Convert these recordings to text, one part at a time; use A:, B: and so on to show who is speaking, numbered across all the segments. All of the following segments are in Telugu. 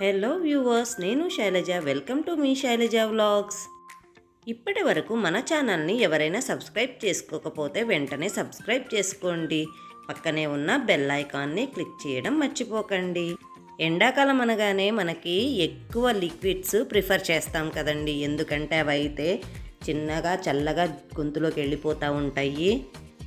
A: హలో వ్యూవర్స్ నేను శైలజ. వెల్కమ్ టు మీ శైలజ వ్లాగ్స్ ఇప్పటి వరకు మన ఛానల్ని ఎవరైనా సబ్స్క్రైబ్ చేసుకోకపోతే వెంటనే సబ్స్క్రైబ్ చేసుకోండి. పక్కనే ఉన్న బెల్ ఐకాన్ని క్లిక్ చేయడం మర్చిపోకండి. ఎండాకాలం అనగానే మనకి ఎక్కువ లిక్విడ్స్ ప్రిఫర్ చేస్తాం కదండి. ఎందుకంటే అవి అయితే చిన్నగా చల్లగా గొంతులోకి వెళ్ళిపోతూ ఉంటాయి.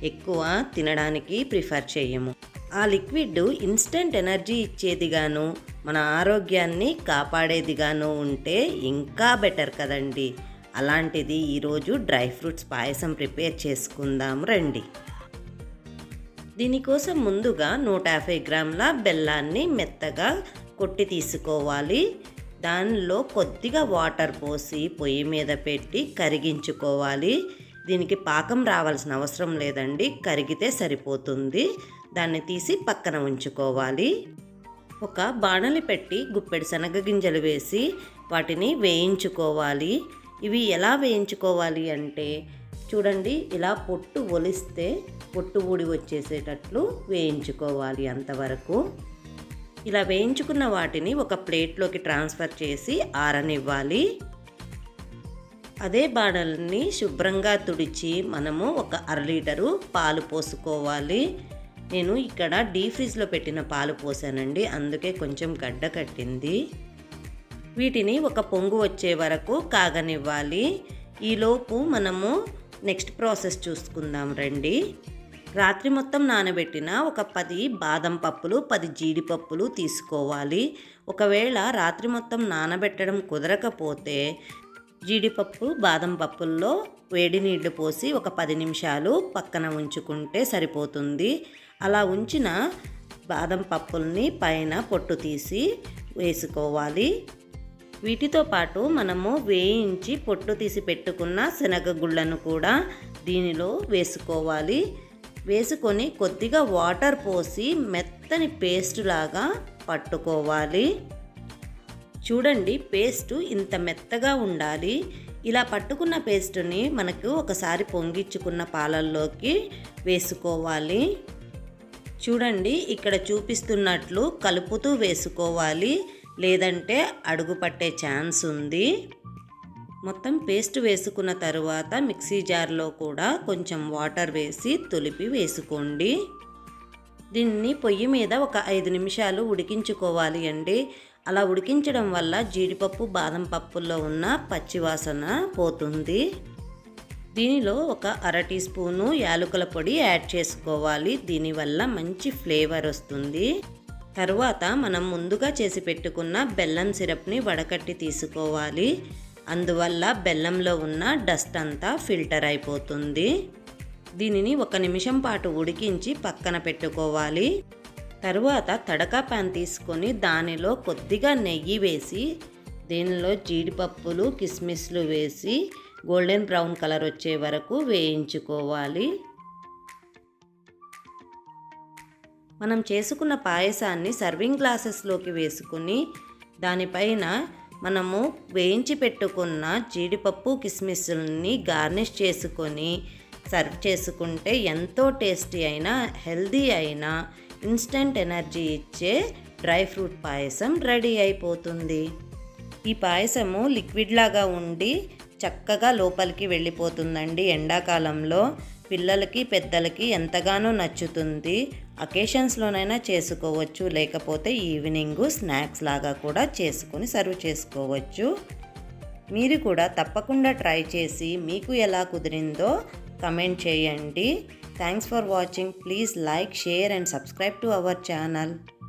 A: ఎక్కువ తినడానికి ప్రిఫర్ చేయము. ఆ లిక్విడ్ ఇన్స్టెంట్ ఎనర్జీ ఇచ్చేదిగాను మన ఆరోగ్యాన్ని కాపాడేదిగాను ఉంటే ఇంకా బెటర్ కదండి. అలాంటిది ఈరోజు డ్రై ఫ్రూట్స్ పాయసం ప్రిపేర్ చేసుకుందాం రండి. దీనికోసం ముందుగా నూట యాభై గ్రాముల బెల్లాన్ని మెత్తగా కొట్టి తీసుకోవాలి. దానిలో కొద్దిగా వాటర్ పోసి పొయ్యి మీద పెట్టి కరిగించుకోవాలి. దీనికి పాకం రావాల్సిన అవసరం లేదండి. కరిగితే సరిపోతుంది. దాన్ని తీసి పక్కన ఉంచుకోవాలి. ఒక బాణలి పెట్టి గుప్పెడు శనగ గింజలు వేసి వాటిని వేయించుకోవాలి. ఇవి ఎలా వేయించుకోవాలి అంటే చూడండి ఇలా పొట్టు ఒలిస్తే పొట్టు ఊడి వచ్చేసేటట్లు వేయించుకోవాలి అంతవరకు. ఇలా వేయించుకున్న వాటిని ఒక ప్లేట్లోకి ట్రాన్స్ఫర్ చేసి ఆరనివ్వాలి. అదే బాణల్ని శుభ్రంగా తుడిచి మనము ఒక అర లీటరు పాలు పోసుకోవాలి. నేను ఇక్కడ డీ ఫ్రిడ్జ్లో పెట్టిన పాలు పోసానండి. అందుకే కొంచెం గడ్డ కట్టింది. వీటిని ఒక పొంగు వచ్చే వరకు కాగనివ్వాలి. ఈలోపు మనము నెక్స్ట్ ప్రాసెస్ చూసుకుందాం రండి. రాత్రి మొత్తం నానబెట్టిన ఒక పది బాదం పప్పులు పది జీడిపప్పులు తీసుకోవాలి. ఒకవేళ రాత్రి మొత్తం నానబెట్టడం కుదరకపోతే జీడిపప్పు బాదం పప్పుల్లో వేడి నీళ్ళు పోసి ఒక పది నిమిషాలు పక్కన ఉంచుకుంటే సరిపోతుంది. అలా ఉంచిన బాదం పప్పుల్ని పైన పొట్టు తీసి వేసుకోవాలి. వీటితో పాటు మనము వేయించి పొట్టు తీసి పెట్టుకున్న శనగగుళ్ళను కూడా దీనిలో వేసుకోవాలి. వేసుకొని కొద్దిగా వాటర్ పోసి మెత్తని పేస్ట్ లాగా పట్టుకోవాలి. చూడండి పేస్ట్ ఇంత మెత్తగా ఉండాలి. ఇలా పట్టుకున్న పేస్ట్ని మనకు ఒకసారి పొంగిచ్చుకున్న పాలల్లోకి వేసుకోవాలి. చూడండి ఇక్కడ చూపిస్తున్నట్లు కలుపుతూ వేసుకోవాలి. లేదంటే అడుగు పట్టే ఛాన్స్ ఉంది. మొత్తం పేస్ట్ వేసుకున్న తరువాత మిక్సీ జార్లో కూడా కొంచెం వాటర్ వేసి తొలిపి వేసుకోండి. దీన్ని పొయ్యి మీద ఒక ఐదు నిమిషాలు ఉడికించుకోవాలి అండి. అలా ఉడికించడం వల్ల జీడిపప్పు బాదం పప్పుల్లో ఉన్న పచ్చివాసన పోతుంది. దీనిలో ఒక అర టీ స్పూను యాలకుల పొడి యాడ్ చేసుకోవాలి. దీనివల్ల మంచి ఫ్లేవర్ వస్తుంది. తరువాత మనం ముందుగా చేసి పెట్టుకున్న బెల్లం సిరప్ని వడకట్టి తీసుకోవాలి. అందువల్ల బెల్లంలో ఉన్న డస్ట్ అంతా ఫిల్టర్ అయిపోతుంది. దీనిని ఒక నిమిషం పాటు ఉడికించి పక్కన పెట్టుకోవాలి. తరువాత తడకా ప్యాన్ తీసుకొని దానిలో కొద్దిగా నెయ్యి వేసి దీనిలో జీడిపప్పులు కిస్మిస్లు వేసి గోల్డెన్ బ్రౌన్ కలర్ వచ్చే వరకు వేయించుకోవాలి. మనం చేసుకున్న పాయసాన్ని సర్వింగ్ గ్లాసెస్లోకి వేసుకుని దానిపైన మనము వేయించి పెట్టుకున్న జీడిపప్పు కిస్మిస్ని గార్నిష్ చేసుకొని సర్వ్ చేసుకుంటే ఎంతో టేస్టీ అయిన హెల్దీ అయిన ఇన్స్టెంట్ ఎనర్జీ ఇచ్చే డ్రై ఫ్రూట్ పాయసం రెడీ అయిపోతుంది. ఈ పాయసము లిక్విడ్ లాగా ఉండి చక్కగా లోపలికి వెళ్ళిపోతుందండి. ఎండాకాలంలో పిల్లలకి పెద్దలకి ఎంతగానో నచ్చుతుంది. అకేషన్స్లోనైనా చేసుకోవచ్చు. లేకపోతే ఈవినింగ్ స్నాక్స్ లాగా కూడా చేసుకొని సర్వ్ చేసుకోవచ్చు. మీరు కూడా తప్పకుండా ట్రై చేసి మీకు ఎలా కుదిరిందో కమెంట్ చేయండి. Thanks for watching. Please like share and subscribe to our channel.